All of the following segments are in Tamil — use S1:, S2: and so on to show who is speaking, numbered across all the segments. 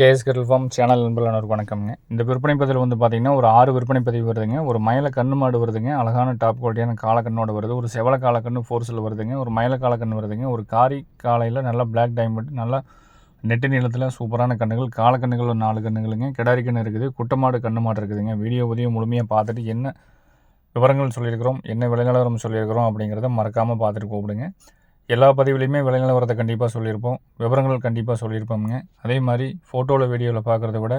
S1: கேஎஸ் கெட்டல் ஃபார்ம் சேனல் நண்பர்களான வணக்கம்ங்க. இந்த விற்பனை பதிவில் வந்து பார்த்திங்கன்னா ஒரு ஆறு விற்பனை பதிவு வருதுங்க. ஒரு மயில கண்ணு மாடு வருதுங்க. அழகான டாப் குவாலிட்டியான காலக்கண்ணோட வருது. ஒரு செவல காலக்கண்ணு ஃபோர்ஸில் வருதுங்க. ஒரு மயில காலக்கண்ணு வருதுங்க. ஒரு காரி காலையில் நல்லா பிளாக் டைமண்ட் நல்லா நெட்டு நீளத்தில் சூப்பரான கண்ணுகள். காலக்கண்ணுகள் ஒரு நாலு கண்ணுகளுங்க. கிடாரி கண்ணு இருக்குது. குட்டமாடு கண்ணு மாடு இருக்குதுங்க. வீடியோ உதவியும் முழுமையாக பார்த்துட்டு என்ன விவரங்கள் சொல்லியிருக்கிறோம் என்ன விலைநிலவரம் சொல்லியிருக்கிறோம் அப்படிங்கிறத மறக்காமல் பார்த்துட்டு கூப்பிடுங்க. எல்லா பதிவுலையுமே விலை நிலவரத்தை கண்டிப்பாக சொல்லியிருப்போம். விவரங்கள் கண்டிப்பாக சொல்லியிருப்போம்ங்க. அதே மாதிரி ஃபோட்டோவில் வீடியோவில் பார்க்குறத விட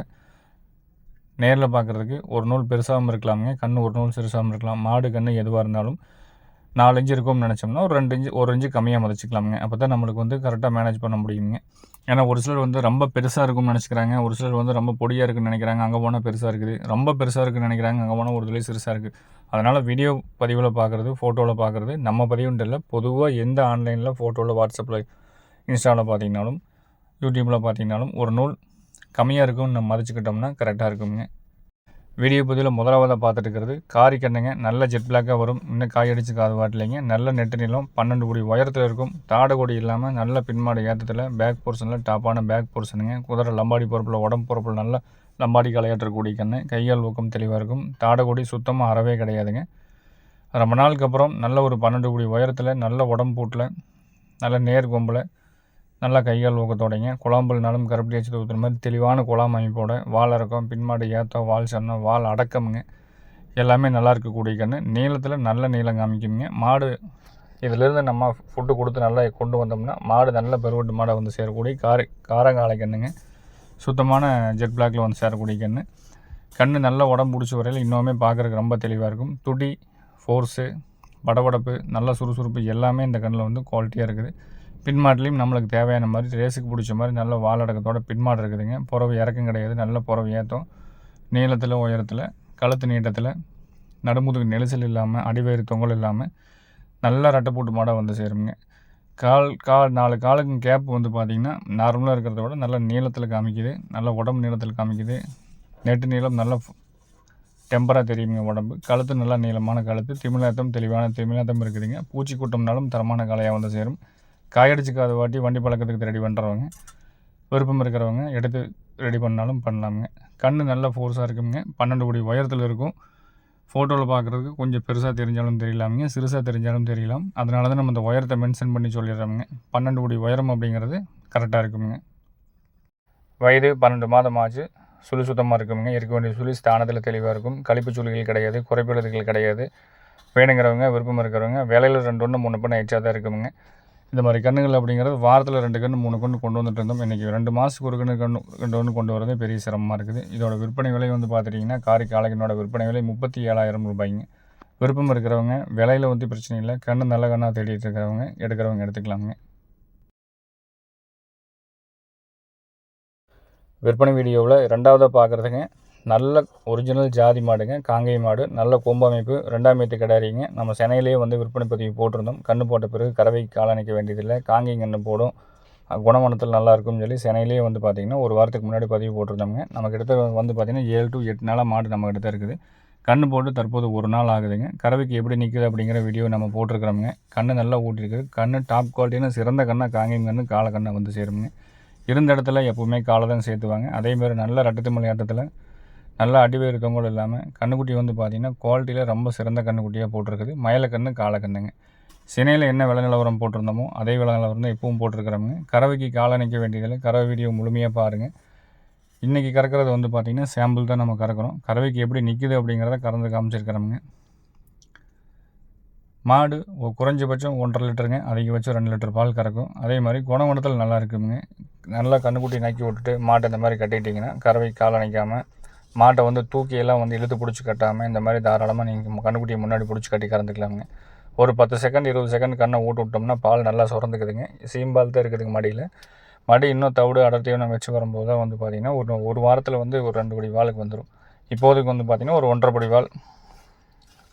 S1: நேரில் பார்க்குறதுக்கு ஒரு நூல் பெருசாகவும் இருக்கலாமுங்க. கண் ஒரு நூல் சிறுசாகவும் இருக்கலாம். மாடு கன்று எதுவாக இருந்தாலும் நாலு இன்ச்சு இருக்கும்னு நினச்சோம்னா ஒரு ரெண்டு இன்ச்சு ஒரு இன்ச்சு கம்மியாக மதிச்சிக்கலாமுங்க. அப்போ தான் நம்மளுக்கு வந்து கரெக்டாக மேனேஜ் பண்ண முடியுங்க. ஏன்னா ஒரு சிலர் வந்து ரொம்ப பெருசாக இருக்கும்னு நினச்சிக்கிறாங்க. ஒரு சிலர் வந்து ரொம்ப பொடியாக இருக்குன்னு நினைக்கிறாங்க. அங்கே போனால் பெருசாக இருக்குது. ரொம்ப பெருசாக இருக்குன்னு நினைக்கிறாங்க. அங்கே போனால் ஒரு துளி சிறுசாக இருக்குது அதனால் வீடியோ பதிவில் பார்க்குறது ஃபோட்டோவில் பார்க்குறது நம்ம பதிவுன்ட்டு இல்லை பொதுவாக எந்த ஆன்லைனில் ஃபோட்டோவில் வாட்ஸ்அப்பில் இன்ஸ்டாவில் பார்த்தீங்கனாலும் யூடியூப்பில் பார்த்தீங்கனாலும் ஒரு நூல் கம்மியாக இருக்கும்னு நம்ம மதிச்சுக்கிட்டோம்னா கரெக்டாக இருக்குங்க வீடியோ பதிவில் முதலாவதாக பார்த்துட்டு இருக்கிறது காரி கண்ணுங்க நல்ல ஜெட் பிளாக்காக வரும். இன்னும் காய் அடிச்சு காது வாட்டலைங்க. நல்ல நெட்டு நிலம் பன்னெண்டு கோடி உயரத்தில் இருக்கும். தாடை கொடி இல்லாமல் நல்ல பின்மாடு ஏற்றத்தில் பேக் போர்ஷனில் டாப்பான பேக் போர்ஷனுங்க குதிரை லம்பாடி பொறுப்பில் உடம்பு பொறுப்பில் நல்ல லம்பாடி களையாற்றக்கூடிய கண்ணு. கையால் ஊக்கம் தெளிவாக இருக்கும். தாடை கொடி சுத்தமாக அறவே கிடையாதுங்க. ரொம்ப நாளுக்கு அப்புறம் நல்ல ஒரு பன்னெண்டு கோடி உயரத்தில் நல்ல உடம்பு பூட்டில் நல்ல நேர் கொம்பில் நல்லா கைகால் ஊக்கத்தோடைங்க குழாம்பல்னாலும் கருப்பட்டி வச்சு ஊற்றுற மாதிரி தெளிவான குழாம் அமைப்போட வால் இறக்கம் பின்மாடு ஏத்தம் வால் சன்னம் வால் அடக்கமுங்க. எல்லாமே நல்லா இருக்கக்கூடிய கன்று நீளத்தில் நல்ல நீளம் காமிக்குங்க மாடு இதிலேருந்து நம்ம ஃபுட்டு கொடுத்து நல்லா கொண்டு வந்தோம்னா மாடு நல்ல பெருவட்டு மாடை வந்து சேரக்கூடிய காரை காரங்காலை கண்ணுங்க. சுத்தமான ஜெட் பிளாக்ல வந்து சேரக்கூடிய கன்று கண்ணு நல்லா உடம்பு பிடிச்ச வரையில் இன்னுமே பார்க்குறதுக்கு ரொம்ப தெளிவாக இருக்கும். துடி ஃபோர்ஸு படபடப்பு நல்ல சுறுசுறுப்பு எல்லாமே இந்த கண்ணில் வந்து குவாலிட்டியாக இருக்குது. பின்மாட்டிலையும் நம்மளுக்கு தேவையான மாதிரி ரேஸுக்கு பிடிச்ச மாதிரி நல்ல வாழடக்கத்தோட பின்மாடு இருக்குதுங்க. புறவு இறக்கம் கிடையாது. நல்ல புறவு ஏற்றம். நீளத்தில் உயரத்தில் கழுத்து நீட்டத்தில் நடுமுதுகு நெரிசல் இல்லாமல் அடிவயிறு தொங்கல் இல்லாமல் நல்லா ரெட்டை போட்டு மாடாக வந்து சேருங்க கால் கால் நாலு காலுக்கு கேப் வந்து பார்த்திங்கன்னா நார்மலாக இருக்கிறத விட நல்ல நீளத்தில் காமிக்குது. நல்ல உடம்பு நீளத்தில் காமிக்குது. நெட்டு நீளம் நல்ல டெம்பராக தெரியுங்க உடம்பு. கழுத்து நல்லா நீளமான கழுத்து. திமிழாத்தம் தெளிவான திமிழாத்தம் இருக்குதுங்க. பூச்சி கூட்டம்னாலும் தரமான கலையாக வந்து சேரும். காயடிச்சுக்காத வாட்டி வண்டி பழக்கத்துக்கு ரெடி பண்ணுறவங்க விருப்பம் இருக்கிறவங்க எடுத்து ரெடி பண்ணாலும் பண்ணலாமுங்க. கண் நல்ல ஃபோர்ஸாக இருக்குங்க பன்னெண்டு கோடி உயரத்தில் இருக்கும். ஃபோட்டோவில் பார்க்குறதுக்கு கொஞ்சம் பெருசாக தெரிஞ்சாலும் தெரியலாமுங்க. சிறுசாக தெரிஞ்சாலும் தெரியலாம். அதனால தான் நம்ம இந்த உயரத்தை மென்ஷன் பண்ணி சொல்லிடுறோமுங்க. பன்னெண்டு கோடி உயரம் அப்படிங்கிறது கரெக்டாக இருக்குங்க வயது பன்னெண்டு மாதம் ஆச்சு. சுழி சுத்தமாக இருக்குங்க இருக்க வேண்டிய சுழி ஸ்தானத்தில் தெளிவாக இருக்கும். கழிப்பு சுழிகள் கிடையாது. குறைப்பிடுதல்கள் கிடையாது. வேணுங்கிறவங்க விருப்பம் இருக்கிறவங்க வேலையில் ரெண்டு ஒன்று மூணு பண்ண எச்சா தான் இருக்குங்க இந்த மாதிரி கண்ணுகள் அப்படிங்கிறது வாரத்தில் ரெண்டு கன்று மூணு கன்று கொண்டு வந்துட்டு இருந்தோம். இன்றைக்கி ரெண்டு மாதத்துக்கு ஒரு கன்று கன்று ரெண்டு ஒன்று கொண்டு வரதே பெரிய சிரமமாக இருக்குது. இதோட விற்பனை விலை வந்து பார்த்துட்டிங்கன்னா காரி காளைக்கனோட விற்பனை விலை முப்பத்தி ஏழாயிரம் ரூபாய்ங்க. விருப்பம் இருக்கிறவங்க விலையில் வந்து பிரச்சனை இல்லை. கண்ணு நல்ல கண்ணாக தேடிட்டு இருக்கிறவங்க எடுக்கிறவங்க எடுத்துக்கலாமுங்க. விற்பனை வீடியோவில் ரெண்டாவதாக பார்க்குறதுங்க நல்ல ஒரிஜினல் ஜாதி மாடுங்க. காங்கை மாடு நல்ல கொம்பு அமைப்பு ரெண்டாம் மீத்து கிடாரிங்க நம்ம சென்னையிலேயே வந்து விற்பனை பதிவு போட்டிருந்தோம். கன்று போட்ட பிறகு கறவை காலணிக்க வேண்டியதில்லை. காங்கை கன்று போடும். குணமனத்தில் நல்லா இருக்கும்னு சொல்லி சென்னையிலேயே வந்து பார்த்திங்கன்னா ஒரு வாரத்துக்கு முன்னாடி பதிவு போட்டிருந்தோங்க நமக்கு எடுத்த வந்து பார்த்திங்கன்னா ஏழு டு எட்டு நாளாக மாடு நம்ம கிட்ட இருக்குது. கன்று போட்டு தற்போது ஒரு நாள் ஆகுதுங்க. கறவைக்கு எப்படி நிற்குது அப்படிங்கிற வீடியோ நம்ம போட்டிருக்கிறோமுங்க. கண்ணு நல்லா ஊட்டிருக்குது கன்று டாப் குவாலிட்டினா சிறந்த கண்ணாக காங்கேயம் கன்று காலை கண்ணை வந்து சேருங்க இருந்த இடத்துல எப்போவுமே காலை தான் சேர்த்துவாங்க. அதேமாதிரி நல்ல ரட்டத்துமலை ஆட்டத்தில் நல்லா அடிவேறு தொங்கல் இல்லாமல் கண்ணுக்குட்டி வந்து பார்த்திங்கன்னா குவாலிட்டியில் ரொம்ப சிறந்த கண்ணுக்குட்டியாக போட்டிருக்குது. மயிலக்கண்ணு காலக்கண்ணுங்க சினையில் என்ன விலை நிலவரம் போட்டிருந்தோமோ அதே விலை நிலவரம் தான் போட்டிருக்கிறோமுங்க. கறவைக்கு காலை நிற்க வேண்டியதில்லை கறவை வீடியோ முழுமையாக பாருங்கள் இன்றைக்கி கறக்கிறது வந்து பார்த்திங்கன்னா சாம்பிள் தான் நம்ம கறக்கிறோம். கறவைக்கு எப்படி நிற்குது அப்படிங்கிறத கறந்து காமிச்சிருக்கிறோமுங்க. மாடு குறைஞ்சபட்சம் ஒன்றரை லிட்டருங்க. அதிகபட்சம் ரெண்டு லிட்டர் பால் கறக்கும். அதே மாதிரி குணவனத்தில் நல்லா இருக்குங்க நல்லா கண்ணுக்குட்டி நக்கி விட்டுட்டு மாட்டை இந்த மாதிரி கட்டிட்டிங்கன்னா கறவை காலை நிற்காமல் மாட்டை வந்து தூக்கியெல்லாம் வந்து இழுத்து பிடிச்சி கட்டாமல் இந்த மாதிரி தாராளமாக நீங்கள் கண்ணுக்குட்டியை முன்னாடி பிடிச்சி கட்டி கறந்துக்கலாமுங்க. ஒரு பத்து செகண்ட் இருபது செகண்ட் கண்ணை ஊட்டு விட்டோம்னா பால் நல்லா சுரந்துக்குதுங்க. சீம்பால் தான் இருக்குதுங்க மடியில். மடி இன்னும் தவிடு அடர்த்தியாக வச்சு வரும்போது தான் வந்து பார்த்திங்கன்னா ஒரு ஒரு வாரத்தில் வந்து ஒரு ரெண்டு படி வாளுக்கு வந்துடும் இப்போதைக்கு வந்து பார்த்திங்கன்னா ஒரு ஒன்றரை படி வால்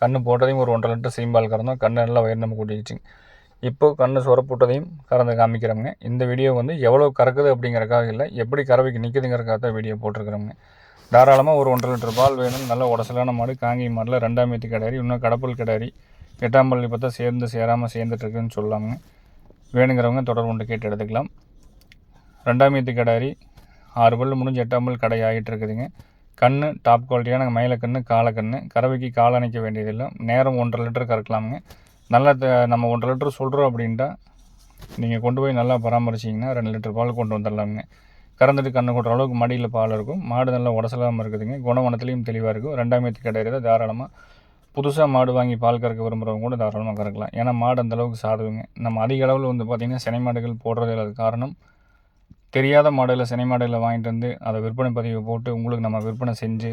S1: கண்ணு போட்டதையும் ஒரு ஒன்றரை லிட்டர் சீம்பால் கறந்தோம். கண்ணு நல்லா வயிறு நம்ம கூட்டிடுச்சுங்க இப்போது கண்ணு சுரப்புட்டதையும் கறந்து காமிக்கிறோங்க இந்த வீடியோ வந்து எவ்வளோ கறக்குது அப்படிங்கிறக்காக இல்லை எப்படி கறவைக்கு நிற்குதுங்கிறக்காக தான் வீடியோ போட்டிருக்கிறோங்க தாராளமாக ஒரு ஒன்றரை லிட்டர் பால் வேணும். நல்ல உடசலான மாடு காங்கி மாடில் ரெண்டாம் ஏற்றி கிடாரி இன்னும் கடப்பல் கிடாரி. எட்டாம் பள்ளி பார்த்தா சேர்ந்து சேராமல் சேர்ந்துட்டுருக்குன்னு சொல்லாமுங்க. வேணுங்கிறவங்க தொடர்பு கொண்டு கேட்டு எடுத்துக்கலாம். ரெண்டாம் ஏற்றி கிடாரி ஆறு பல் முடிஞ்சு எட்டாம் பல் கடை ஆகிட்டு இருக்குதுங்க. கன்று டாப் குவாலிட்டியான மயில கன்று கன்று கறவைக்கு கால் அணைக்க வேண்டியதில்லை. நேரம் ஒன்றரை லிட்டர் கறக்கலாமுங்க. நல்லா த- நம்ம ஒன்றரை லிட்டர் சொல்கிறோம் அப்படின்ட்டா நீங்கள் கொண்டு போய் நல்லா பராமரிச்சிங்கன்னா ரெண்டு லிட்டர் பால் கொண்டு வந்துடலாமுங்க. கறந்துட்டு கண்ணு கொட்டுற அளவுக்கு மடியில் பால் இருக்கும். மாடு நல்லா உடசலாமல் இருக்குதுங்க. குணவனத்துலேயும் தெளிவாக இருக்கும் ரெண்டாம் ஏற்றி கிடையாது தாராளமாக புதுசாக மாடு வாங்கி பால் கறக்க விரும்புகிறவங்க கூட தாராளமாக கறக்கலாம். ஏன்னா மாடு அந்த அளவுக்கு சாதுவுங்க. நம்ம அதிக அளவில் வந்து பார்த்திங்கன்னா சினை மாடுகள் போடுறது இல்லாத காரணம் தெரியாத மாடலில் சினை மாடலில் வாங்கிட்டு வந்து அதை விற்பனை பதிவு போட்டு உங்களுக்கு நம்ம விற்பனை செஞ்சு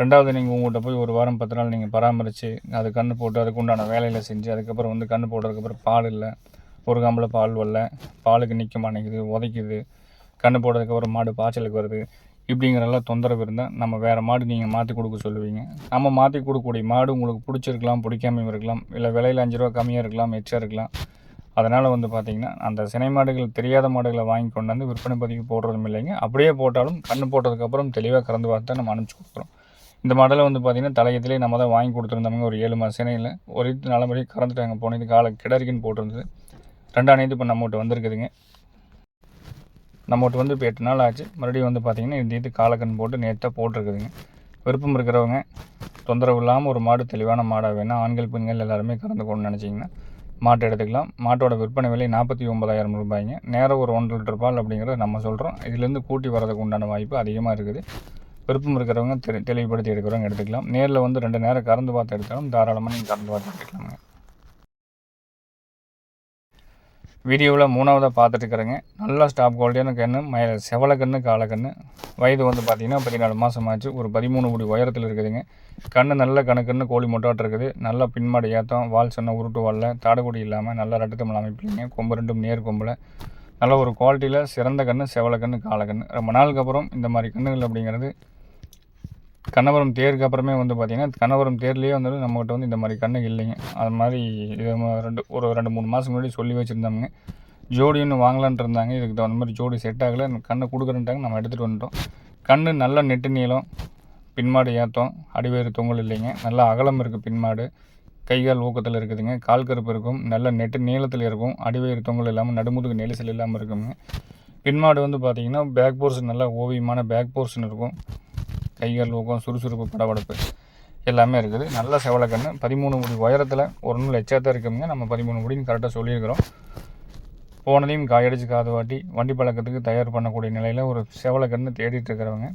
S1: ரெண்டாவது நீங்கள் உங்கள்கிட்ட போய் ஒரு வாரம் பத்து நாள் நீங்கள் பராமரித்து அது கன்று போட்டு அதுக்கு உண்டான வேலையில் செஞ்சு அதுக்கப்புறம் வந்து கன்று போட்டதுக்கப்புறம் பால் இல்லை. ஒரு காம்பில் பால் வரல. பாலுக்கு நிற்க மாட்டேங்குது உதைக்குது. கண்ணு போடுறதுக்கு ஒரு மாடு பாய்ச்சலுக்கு வருது. இப்படிங்கிறெல்லாம் தொந்தரவு இருந்தால் நம்ம வேறு மாடு நீங்கள் மாற்றி கொடுக்க சொல்லுவீங்க. நம்ம மாற்றி கொடுக்கக்கூடிய மாடு உங்களுக்கு பிடிச்சிருக்கலாம் பிடிக்காமையும் இருக்கலாம் இல்லை விலையில் அஞ்சு ரூபா கம்மியாக இருக்கலாம் எச்சா இருக்கலாம். அதனால் வந்து பார்த்திங்கன்னா அந்த சினை மாடுகள் தெரியாத மாடுகளை வாங்கி கொண்டாந்து விற்பனை பதிவு போடுறதும் இல்லைங்க. அப்படியே போட்டாலும் கண்ணு போட்டதுக்கப்புறம் தெளிவாக கறந்து பார்த்து தான் நம்ம அனுப்பிச்சி கொடுக்குறோம். இந்த மாடலை வந்து பார்த்திங்கன்னா தலையத்திலே நம்ம தான் வாங்கி கொடுத்துருந்தோமுங்க. ஒரு ஏழு மாதம் சினையில். ஒரு இது முறையாக கறந்துட்டாங்க. போனது காலை கிடரிக்குன்னு போட்டிருந்தது. ரெண்டாம் நேற்று இப்போ நம்மகிட்ட வந்திருக்குதுங்க. நம்மகிட்ட வந்து இப்போ எட்டு நாள் ஆச்சு. மறுபடியும் வந்து பார்த்திங்கன்னா இந்த இது காலக்கண் போட்டு நேற்றாக போட்டிருக்குதுங்க. விருப்பம் இருக்கிறவங்க தொந்தரவு இல்லாமல் ஒரு மாடு தெளிவான மாடாக வேணால் ஆண்கள் பெண்கள் எல்லாருமே கலந்துக்கணும்னு நினச்சிங்கன்னா மாட்டை எடுத்துக்கலாம். மாட்டோட விற்பனை விலை நாற்பத்தி ஒன்பதாயிரம் ரூபாய்ங்க. நேரம் ஒரு ஒன்றரை லிட்டர் பால் அப்படிங்கிறத நம்ம சொல்கிறோம் இதுலேருந்து கூட்டி வரதுக்கு உண்டான வாய்ப்பு அதிகமாக இருக்குது. விருப்பம் இருக்கிறவங்க தெளி தெளிவுபடுத்தி எடுக்கிறவங்க எடுத்துக்கலாம். நேரில் வந்து ரெண்டு நேரம் கறந்து பார்த்து எடுத்தாலும் தாராளமாக நீங்கள் கறந்து பார்த்து எடுத்துக்கலாங்க வீடியோவில் மூணாவதாக பார்த்துட்ருக்குறேங்க நல்லா ஸ்டாப் குவாலிட்டியான கன்று மய செவலை கன்று காலை கன்று வயது வந்து பார்த்திங்கன்னா பதினாலு மாதம் ஆச்சு. ஒரு பதிமூணு கோடி உயரத்தில் இருக்குதுங்க. கண்ணு நல்ல கணக்குன்னு கோழி மொட்டாட்டு இருக்குது. நல்லா பின்மாடு ஏற்றம் வால் சொன்ன உருட்டு வாலில் தாடுகுடி இல்லாமல் நல்லா ரெட்டத்தமிழ் அமைப்பில்லைங்க கொம்பு ரெண்டும் நேர் கொம்பில். நல்ல ஒரு குவாலிட்டியில் சிறந்த கன்று செவலை கன்று காலை கன்று ரொம்ப நாளுக்கு அப்புறம் இந்த மாதிரி கன்றுகள் அப்படிங்கிறது கண்ணபுரம் தேருக்கு அப்புறமே வந்து பார்த்திங்கன்னா கண்ணபுரம் தேர்லேயே வந்து நம்மகிட்ட வந்து இந்த மாதிரி கண்ணு இல்லைங்க. அது மாதிரி இது ரெண்டு ஒரு ரெண்டு மூணு மாதம் முன்னாடி சொல்லி வச்சுருந்தாங்க ஜோடி ஒன்று வாங்கலான்ட்டு இருந்தாங்க. இதுக்கு தகுந்த மாதிரி ஜோடி செட் ஆகலை. கண்ணை கொடுக்குறேன்ட்டாங்க. நம்ம எடுத்துகிட்டு வந்துட்டோம். கண்ணு நல்ல நெட்டு நீளம் பின்மாடு ஏற்றம் அடிவேறு தொங்கல் இல்லைங்க. நல்லா அகலம் இருக்குது பின்மாடு. கைகால் ஊக்கத்தில் இருக்குதுங்க. கால் கருப்பு இருக்கும். நல்ல நெட்டு நீளத்தில் இருக்கும். அடிவேறு தொங்கல் இல்லாமல் நடுமுதுகு நெரிசல் இல்லாமல் இருக்குங்க. பின்மாடு வந்து பார்த்திங்கன்னா பேக் போர்ஷன் நல்லா ஓவியமான பேக் போர்ஷன் இருக்கும். கைகள் ஊக்கம் சுறுசுறுப்பு படபடப்பு எல்லாமே இருக்குது. நல்ல செவலக்கண்ணு பதிமூணு முடி உயரத்தில் ஒரு நூல் எச்சா தான் இருக்குங்க. நம்ம பதிமூணு முடின்னு கரெக்டாக சொல்லியிருக்கிறோம். போனதையும் காயடிச்சு காது வாட்டி வண்டி பழக்கத்துக்கு தயார் பண்ணக்கூடிய நிலையில் ஒரு செவலக்கண்ணு தேடிட்டு இருக்கிறவங்க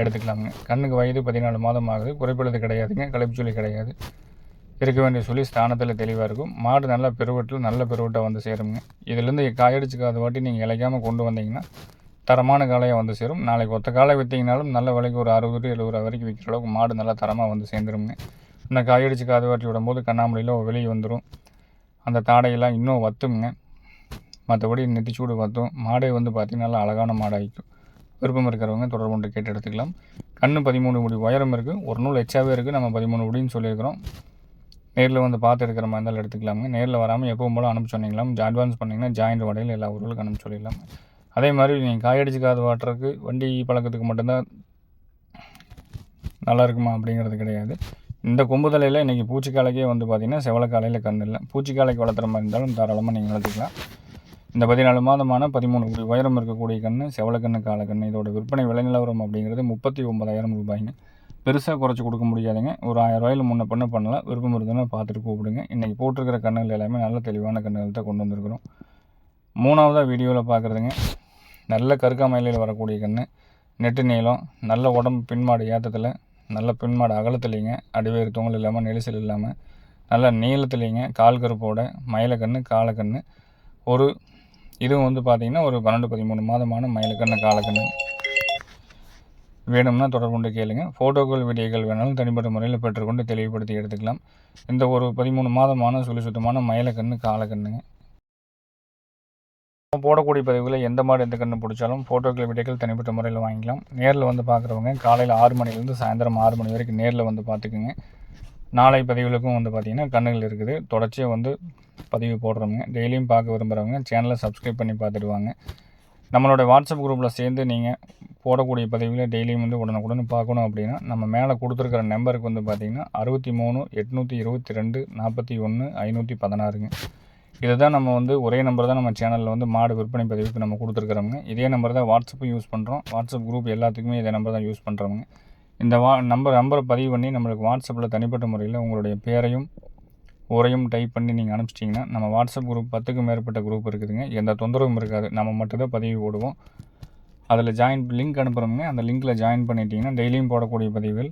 S1: எடுத்துக்கலாமுங்க. கண்ணுக்கு வயது பதினாலு மாதம் ஆகுது. குறைப்படுறது கிடையாதுங்க. களைப்புச்சொல்லி கிடையாது. இருக்க வேண்டிய சொல்லி ஸ்தானத்தில் தெளிவாக இருக்கும். மாடு நல்லா பெருவட்டில் நல்ல பெருவட்டை வந்து சேருங்க இதுலேருந்து காயடிச்சு காது வாட்டி நீங்கள் இழைக்காமல் கொண்டு வந்தீங்கன்னா தரமான காலையாக வந்து சேரும். நாளைக்கு ஒத்த காலை விற்றீங்கனாலும் நல்ல விலைக்கு ஒரு அறுபது டு எழுபது ரூபா வரைக்கும் விற்கிற அளவுக்கு மாடு நல்லா தரமாக வந்து சேர்ந்துருங்க இன்னும் காயடிச்சு காது வாட்டி விடும்போது கண்ணாமலையில் வெளியே வந்துடும் அந்த தாடையெல்லாம் இன்னும் வத்துங்க மற்றபடி நெத்திச்சூடு வத்தும். மாடே வந்து பார்த்திங்கன்னா நல்லா அழகான மாடாகிக்கும் விருப்பம் இருக்கிறவங்க தொடர்பு கொண்டு கேட்டு எடுத்துக்கலாம். கண்ணு பதிமூணு முடி உயரம் இருக்குது ஒரு நூல் எச்சாவே இருக்குது நம்ம பதிமூணு முடின்னு சொல்லியிருக்கிறோம். நேரில் வந்து பார்த்து எடுக்கிற மாதிரி இருந்தாலும் எடுத்துக்கலாமுங்க. நேரில் வராமல் எப்பவும் போல அனுப்பிச்சு சொன்னீங்களாம். அட்வான்ஸ் பண்ணிங்கன்னா ஜாயிண்ட் வடையில் எல்லா ஊர்களுக்கும் அனுப்பிச்சு சொல்லிடலாம் அதே மாதிரி நீங்கள் காயடிச்சு காது வாட்டுறதுக்கு வண்டி பழக்கத்துக்கு மட்டும்தான் நல்லா இருக்குமா அப்படிங்கிறது கிடையாது. இந்த கொம்பு தலையில் இன்றைக்கி பூச்சிக்காலைக்கே வந்து பார்த்திங்கன்னா செவலக்காலையில் கண் இல்லை. பூச்சிக்காலைக்கு வளர்த்துற மாதிரி இருந்தாலும் தாராளமாக நீங்கள் வளர்த்துக்கலாம். இந்த பதினாலு மாதமான பதிமூணு கோடி உயரம் இருக்கக்கூடிய கன்று செவலக்கண்ணு காலக்கண் இதோட விற்பனை விலைநிலவரம் அப்படிங்கிறது முப்பத்தி ஒன்பதாயிரம் ரூபாய்ங்க. பெருசாக குறைச்சி கொடுக்க முடியாதுங்க. ஒரு ஆயிரம் ரூபாயில் முன்ன பண்ண பண்ணலாம். விருப்பம் இருந்ததுன்னா பார்த்துட்டு கூப்பிடுங்க. இன்றைக்கி போட்டிருக்கிற கண்ணுகள் எல்லாமே நல்ல தெளிவான கண்ணுகள் தான் கொண்டு வந்திருக்கிறோம். மூணாவதாக வீடியோவில் பார்க்குறதுங்க நல்ல கருக்காமலையில் வரக்கூடிய கன்று நெட்டு நீளம் நல்ல உடம்பு பின்மாடு ஏற்றத்தில் நல்ல பின்மாடு அகலத்துலேங்க அடிவேறு தொங்கல் இல்லாமல் நெரிசல் இல்லாமல் நல்ல நீளத்துலேங்க கால் கருப்போட மயிலக்கன்று காலக்கன்று ஒரு இதுவும் வந்து பார்த்திங்கன்னா ஒரு பன்னெண்டு பதிமூணு மாதமான மயிலக்கன்று காலக்கன்று வேணும்னா தொடர்பு கொண்டு கேளுங்க. ஃபோட்டோக்கள் வீடியோக்கள் வேணாலும் தனிப்பட்ட முறையில் பெற்றுக்கொண்டு தெளிவுபடுத்தி எடுத்துக்கலாம். இந்த ஒரு பதிமூணு மாதமான சுழி சுத்தமான மயிலக்கன்று காலக்கண்ணுங்க போடக்கூடிய பதிவுகளை எந்த மாடு எந்த கன்று பிடிச்சாலும் ஃபோட்டோக்கள் வீடியோக்கள் தனிப்பட்ட முறையில் வாங்கிக்கலாம். நேரில் வந்து பார்க்குறவங்க காலையில் ஆறு மணிலேருந்து சாயந்தரம் ஆறு மணி வரைக்கும் நேரில் வந்து பார்த்துக்குங்க. நாளை பதிவுகளுக்கும் வந்து பார்த்திங்கன்னா கண்ணுகள் இருக்குது. தொடர்ச்சியாக வந்து பதிவு போடுறவங்க டெய்லியும் பார்க்க விரும்புகிறவங்க சேனலை சப்ஸ்கிரைப் பண்ணி பார்த்துடுவாங்க. நம்மளோட வாட்ஸ்அப் குரூப்பில் சேர்ந்து நீங்கள் போடக்கூடிய பதிவுகளை டெய்லியும் வந்து உடனுக்குடன் பார்க்கணும் அப்படின்னா நம்ம மேலே கொடுத்துருக்கிற நம்பருக்கு வந்து பார்த்திங்கன்னா அறுபத்தி மூணு எட்நூற்றி இருபத்தி ரெண்டு நாற்பத்தி ஒன்று ஐநூற்றி பதினாறுங்க. இதை தான் நம்ம வந்து ஒரே நம்பர் தான் நம்ம சேனலில் வந்து மாடு விற்பனை பதிவுக்கு நம்ம கொடுத்துருக்குறோங்க இதே நம்பர் தான் வாட்ஸ்அப்பும் யூஸ் பண்ணுறோம் வாட்ஸ்அப் குரூப் எல்லாத்துக்குமே இதே நம்பர் தான் யூஸ் பண்ணுறோங்க இந்த வா நம்பர் நம்பரை பதிவு பண்ணி நம்மளுக்கு வாட்ஸ்அப்பில் தனிப்பட்ட முறையில் உங்களுடைய பேரையும் உரையும் டைப் பண்ணி நீங்கள் அனுப்பிச்சிட்டிங்கன்னா நம்ம வாட்ஸ்அப் குரூப் பத்துக்கும் மேற்பட்ட குரூப் இருக்குதுங்க. எந்த தொந்தரவும் இருக்காது. நம்ம மட்டும்தான் பதிவு போடுவோம். அதில் ஜாயின் லிங்க் அனுப்புகிறோங்க அந்த லிங்க்கில் ஜாயின் பண்ணிட்டீங்கன்னா டெய்லியும் போடக்கூடிய பதிவுகள்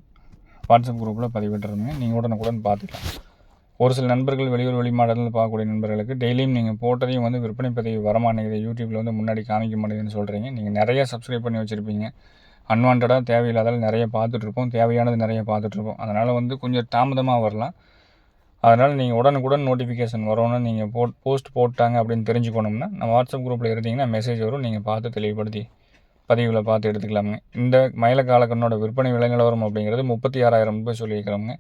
S1: வாட்ஸ்அப் குரூப்பில் பதிவிட்டுருங்க நீங்கள் உடனுக்குடன் பார்த்துக்கலாம். ஒரு சில நண்பர்கள் வெளியூர் வெளிமாடலில் பார்க்கக்கூடிய நண்பர்களுக்கு டெய்லியும் நீங்கள் போட்டதையும் வந்து விற்பனை பதிவு வரமாட்டேங்குது. யூடியூப்பில் வந்து முன்னாடி காமிக்க மாட்டேங்குதுன்னு சொல்கிறீங்க நீங்கள் நிறைய சப்ஸ்கிரைப் பண்ணி வச்சுருப்பீங்க. அன்வான்டாக தேவையில்லாதால் நிறைய பார்த்துட்ருப்போம். தேவையானது நிறைய பார்த்துட்ருப்போம். அதனால் வந்து கொஞ்சம் தாமதமாக வரலாம். அதனால் நீங்கள் உடனுக்குடன் நோட்டிஃபிகேஷன் வரணும்னு நீங்கள் போட் போஸ்ட் போட்டாங்க அப்படின்னு தெரிஞ்சுக்கணும்னா நம்ம வாட்ஸ்அப் குரூப்பில் இருந்தீங்கன்னா மெசேஜ் வரும். நீங்கள் பார்த்து தெளிவுபடுத்தி பதிவில் பார்த்து எடுத்துக்கலாமுங்க. இந்த மயிலக்காலக்கண்ணோட விற்பனை விலை நிலவரம் அப்படிங்கிறது முப்பத்தி ஆறாயிரம் ரூபாய் சொல்லியிருக்கிறோங்க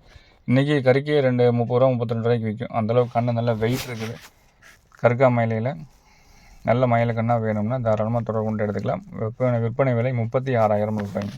S1: இன்றைக்கி கறிக்கே ரெண்டு முப்பது ரூபா முப்பத்தி ரெண்டு ரூபாய்க்கு விற்கும் அந்தளவுக்கு கண்ணு நல்லா வெயிட் இருக்குது. கருக்கா மயிலையில் நல்ல மயில கண்ணாக வேணும்னா தாராளமாக தொடர்பு கொண்டு எடுத்துக்கலாம். விற்பனை விற்பனை விலை முப்பத்தி ஆறாயிரம் ரூபாய்ங்க.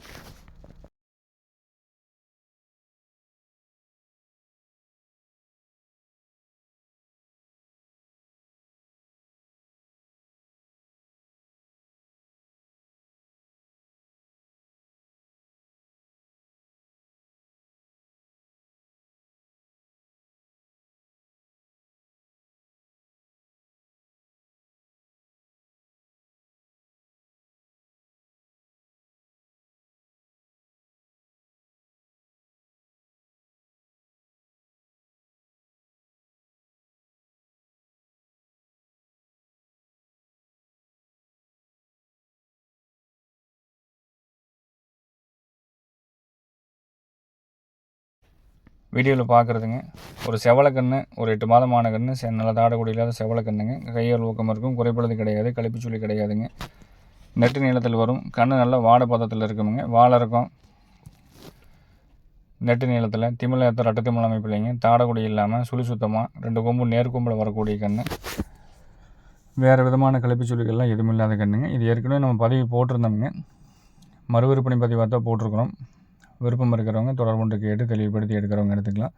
S1: வீடியோவில் பார்க்குறதுங்க ஒரு செவலக்கண்ணு ஒரு எட்டு மாதமான கன்று செ நல்ல தாடக்கூடிய இல்லாத செவலக்கன்றுங்க கையால் ஊக்கம் இருக்கும் குறைப்பளது கிடையாது கழிப்புச்சுழி கிடையாதுங்க. நெட்டு நீளத்தில் வரும் கன்று நல்லா வாட பதத்தில் இருக்குமுங்க. வாழை இருக்கும். நெட்டு நீளத்தில் திமிழ் ஏற்ற ரெட்ட திமிழ் அமைப்பில்லைங்க தாடக்குடி இல்லாமல் சுழி சுத்தமாக ரெண்டு கொம்பு நேர்கொம்பில் வரக்கூடிய கன்று வேறு விதமான கழிப்புச்சுழிகள்லாம் எதுவும் இல்லாத கன்றுங்க இது ஏற்கனவே நம்ம பதிவு போட்டிருந்தோம்ங்க. மறுவிற்பனை பதிவாக தான் போட்டிருக்கிறோம். விருப்பம் இருக்கிறவங்க தொடர்புண்டு கேட்டு தெளிவுபடுத்தி எடுக்கிறவங்க எடுத்துக்கலாம்.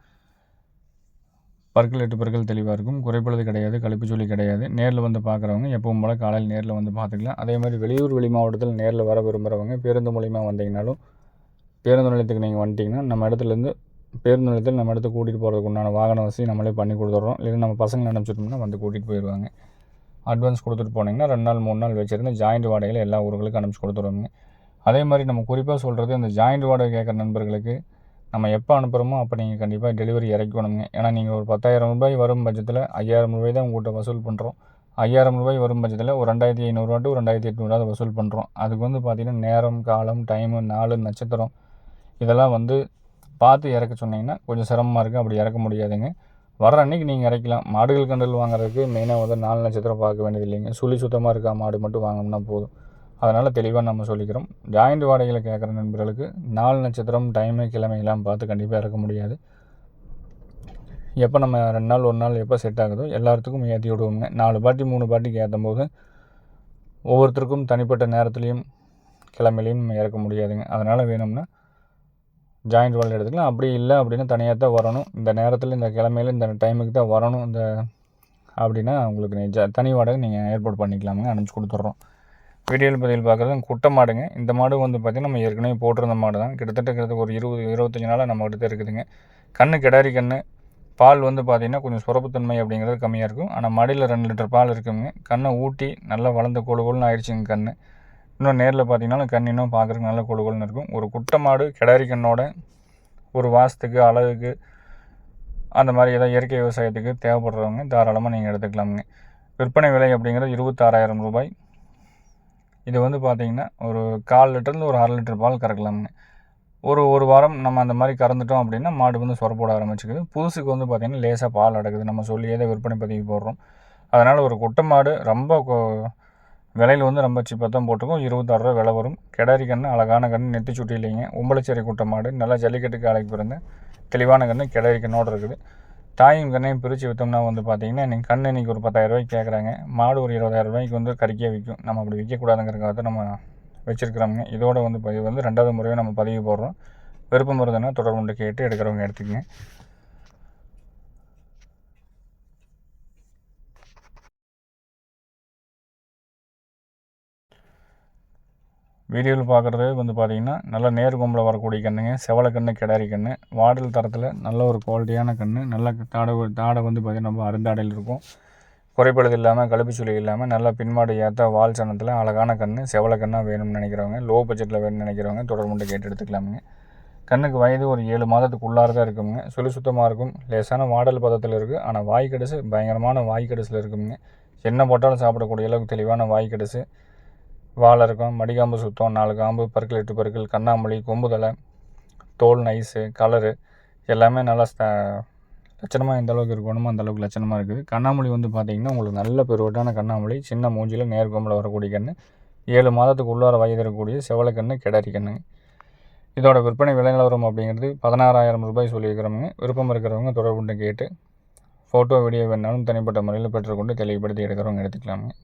S1: பற்கள் எட்டு பற்கள் தெளிவாக இருக்கும். குறைப்பளது கிடையாது கழிப்பு சொல்லி கிடையாது. நேரில் வந்து பார்க்குறவங்க எப்பவும் போல் காலையில் நேரில் வந்து பார்த்துக்கலாம். அதே மாதிரி வெளியூர் வெளி மாவட்டத்தில் நேரில் வர விரும்புகிறவங்க பேருந்து மூலிமா வந்தீங்கனாலும் பேருந்து நிலையத்துக்கு நீங்கள் வந்துட்டிங்கன்னா நம்ம இடத்துலேருந்து பேருந்து நிலையத்தில் நம்ம இடத்துக்கு கூட்டிகிட்டு போகிறதுக்கு உண்டான வாகன வசதி நம்மளே பண்ணி கொடுத்துட்றோம். இல்லைன்னா நம்ம பசங்களை அனுப்பிச்சிட்டோம்னா வந்து கூட்டிகிட்டு போயிடுவாங்க. அட்வான்ஸ் கொடுத்துட்டு போனீங்கன்னா ரெண்டு நாள் மூணு நாள் வச்சுருந்து ஜாயிண்ட் வாடகையில் எல்லா ஊர்களுக்கும் அனுப்பிச்சி கொடுத்துருவாங்க அதே மாதிரி நம்ம குறிப்பாக சொல்கிறது இந்த ஜாயிண்ட் வாடகை கேட்குற நண்பர்களுக்கு நம்ம எப்போ அனுப்புகிறோமோ அப்போ நீங்கள் கண்டிப்பாக டெலிவரி இறக்கணுங்க. ஏன்னா நீங்கள் ஒரு பத்தாயிரம் ரூபாய் வரும் பட்சத்தில் ஐயாயிரம் ரூபாய் தான் உங்கள்கிட்ட வசூல் பண்ணுறோம் ஐயாயிரம் ரூபாய் வரும் பட்சத்தில் ஒரு ரெண்டாயிரத்தி ஐநூறுரூவா டு ரெண்டாயிரத்தி எட்நூறுவா வசூல் பண்ணுறோம் அதுக்கு வந்து பார்த்திங்கன்னா நேரம் காலம் டைமு நாலு நட்சத்திரம் இதெல்லாம் வந்து பார்த்து இறக்க சொன்னீங்கன்னா கொஞ்சம் சிரமமாக இருக்குது அப்படி இறக்க முடியாதுங்க. வர அன்றைக்கி நீங்கள் இறக்கலாம். மாடுகள் கண்டல் வாங்குறதுக்கு மெயினாக வந்து நாலு நட்சத்திரம் பார்க்க வேண்டியது இல்லைங்க சுழி சுத்தமாக இருக்கா? மாடு மட்டும் வாங்கினா போதும். அதனால் தெளிவாக நம்ம சொல்லிக்கிறோம். ஜாயிண்ட் வாடகையில் கேட்குற நண்பர்களுக்கு நாலு நட்சத்திரம் டைமு கிழமையெல்லாம் பார்த்து கண்டிப்பாக இறக்க முடியாது. எப்போ நம்ம ரெண்டு நாள் ஒரு நாள் எப்போ செட் ஆகுதோ எல்லாத்துக்கும் ஏற்றி விடுவோங்க நாலு பாட்டி மூணு பாட்டிக்கு ஏற்றும் போது ஒவ்வொருத்தருக்கும் தனிப்பட்ட நேரத்துலையும் கிழமையிலையும் நம்ம இறக்க முடியாதுங்க. அதனால் வேணும்னா ஜாயிண்ட் வாடகை எடுத்துக்கலாம். அப்படி இல்லை அப்படின்னா தனியாக தான் வரணும். இந்த நேரத்தில் இந்த கிழமையில் இந்த டைமுக்கு தான் வரணும். இந்த அப்படின்னா உங்களுக்கு தனி வாடகை நீங்கள் ஏற்பாடு பண்ணிக்கலாமுங்க. அனுப்பிச்சி கொடுத்துட்றோம். வீடியோவில் பதிவில் பார்க்குறது குட்டை மாடுங்க. இந்த மாடு வந்து பார்த்திங்கன்னா நம்ம ஏற்கனவே போட்டிருந்த மாடு தான். கிட்டத்தட்ட கிட்டத்தட்ட ஒரு இருபது இருபத்தஞ்சி நாளாக நம்ம கிட்ட இருக்குதுங்க. கண்ணு கிடாரி கண்ணு. பால் வந்து பார்த்திங்கன்னா கொஞ்சம் சுரப்புத்தன்மை அப்படிங்கிறது கம்மியாக இருக்கும். ஆனால் மடியில் ரெண்டு லிட்டர் பால் இருக்குங்க. கண்ணை ஊட்டி நல்லா வளர்ந்த கொழு கோல்னு ஆயிடுச்சுங்க கண் இன்னும் நேரில் பார்த்தீங்கன்னா கண் இன்னும் பார்க்குறதுக்கு நல்ல கொழு இருக்கும். ஒரு குட்டை மாடு கிடாரி கண்ணோட ஒரு வாசத்துக்கு அழகுக்கு அந்த மாதிரி ஏதாவது இயற்கை விவசாயத்துக்கு தேவைப்படுறவங்க தாராளமாக நீங்கள் எடுத்துக்கலாமுங்க. விற்பனை விலை அப்படிங்கிறது இருபத்தாறாயிரம் ரூபாய். இது வந்து பார்த்திங்கன்னா ஒரு கால் லிட்டர்லேருந்து ஒரு அரை லிட்டர் பால் கறக்கலாம்னு. ஒரு ஒரு வாரம் நம்ம அந்த மாதிரி கறந்துட்டோம் அப்படின்னா மாடு வந்து சொரப்போட ஆரம்பிச்சிக்குது. புதுசுக்கு வந்து பார்த்திங்கன்னா லேசாக பால் அடக்குது. நம்ம சொல்லியே தான் விற்பனை பதிவு போடுறோம். அதனால் ஒரு குட்டை மாடு ரொம்ப விலையில் வந்து ரொம்ப சீப்பாக தான் போட்டுக்கும் இருபத்தாறு ரூபா விலை வரும். கிடாரி கன்று அழகான கன்று நெத்தி சுட்டி இல்லைங்க. உம்பளச்சேரி குட்டை மாடு. நல்லா ஜல்லிக்கட்டுக்கு அழைக்கு பிறந்த தெளிவான கன்று கிடாரி கண்ணோடு இருக்குது. தாயும் கண்ணையும் பிரித்து விற்றோம்னா வந்து பார்த்தீங்கன்னா இன்றைக்கி கண் இன்றைக்கி ஒரு ரூபாய்க்கு கேட்குறாங்க மாடு ஒரு இருபதாயிரம் ரூபாய்க்கு வந்து கறிக்கே விற்கும் நம்ம அப்படி விற்கக்கூடாதுங்கிறக்காக நம்ம வச்சுருக்கிறோங்க இதோட வந்து பதிவு வந்து ரெண்டாவது முறையாக நம்ம பதிவு போடுறோம். விருப்பம் இருந்ததுன்னா தொடர்பு கேட்டு எடுக்கிறவங்க எடுத்துக்கங்க. வீடியோவில் பார்க்குறது வந்து பார்த்தீங்கன்னா நல்ல நேர்கொம்பில் வரக்கூடிய கண்ணுங்க செவலை கண்ணு கிடாரி கண்ணு வாடல் தரத்தில் நல்ல ஒரு குவாலிட்டியான கண்ணு நல்ல தாடை தாடை வந்து பார்த்திங்கன்னா ரொம்ப அருந்தாடையில் இருக்கும். குறைபடுது இல்லாமல் கழுப்பு சுழி இல்லாமல் நல்லா பின்மாடு ஏற்ற வால் சனத்தில் அழகான கண்ணு செவலை கண்ணாக வேணும்னு நினைக்கிறவங்க லோ பட்ஜெட்டில் வேணும்னு நினைக்கிறவங்க தொடர்பு கேட்டு எடுத்துக்கலாமுங்க. கண்ணுக்கு வயது ஒரு ஏழு மாதத்துக்குள்ளார தான் இருக்குங்க சுழி சுத்தமாக இருக்கும். லேசான வாடல் பதத்தில் இருக்குது ஆனால் வாய் பயங்கரமான வாய் கடைசில் இருக்குங்க என்ன போட்டாலும் சாப்பிடக்கூடிய அளவுக்கு தெளிவான வாய் வாழை இருக்கும் மடிகாம்பு சுத்தம் நாலு காம்பு பற்கள் எட்டு பற்கள் கண்ணாமொழி கொம்புதலை தோல் நைஸு கலரு எல்லாமே நல்லா லட்சணமாக எந்த அளவுக்கு இருக்கணுமோ அந்த அளவுக்கு லட்சணமாக இருக்குது. கண்ணாமொழி வந்து பார்த்திங்கன்னா உங்களுக்கு நல்ல பெருவட்டான கண்ணாமொழி சின்ன மூஞ்சியில் நேர்கொம்பில் வரக்கூடிய கன்று ஏழு மாதத்துக்கு உள்ளார வயது இருக்கக்கூடிய செவலக்கண்ணு கிடரி கண்ணு. இதோட விற்பனை விலை நிலவரம் அப்படிங்கிறது பதினாறாயிரம் ரூபாய் சொல்லியிருக்கிறவங்க விருப்பம் இருக்கிறவங்க தொடர்புண்டு கேட்டு ஃபோட்டோ வீடியோ வேணாலும் தனிப்பட்ட முறையில் பெற்றுக்கொண்டு தெளிவுபடுத்தி எடுக்கிறவங்க எடுத்துக்கலாமுங்க